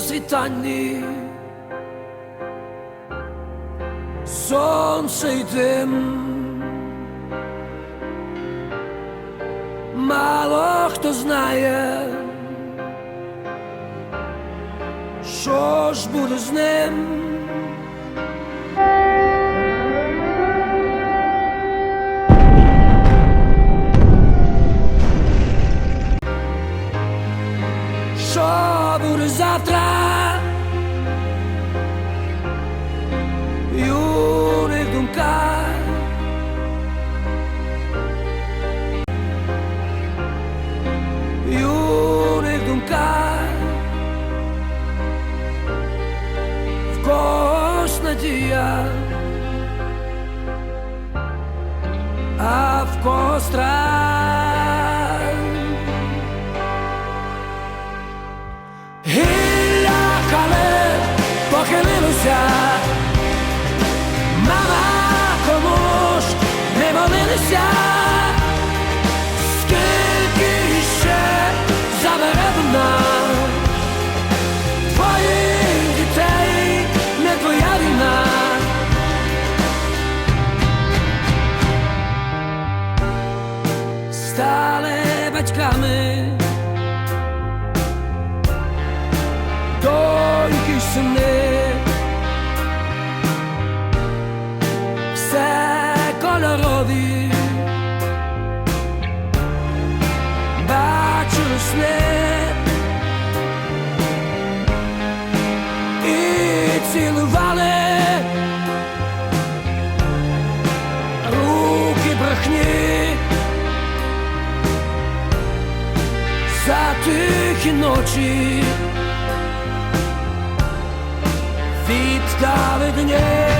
на світанні, сонце й дим. Мало хто знає, що ж буде з ним. А в страх. Сини, все кольорові. бачили сни. І цілували. Тихі ночі Wit David nie.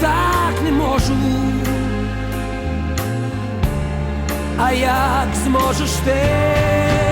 Так не можу, а як зможеш ти?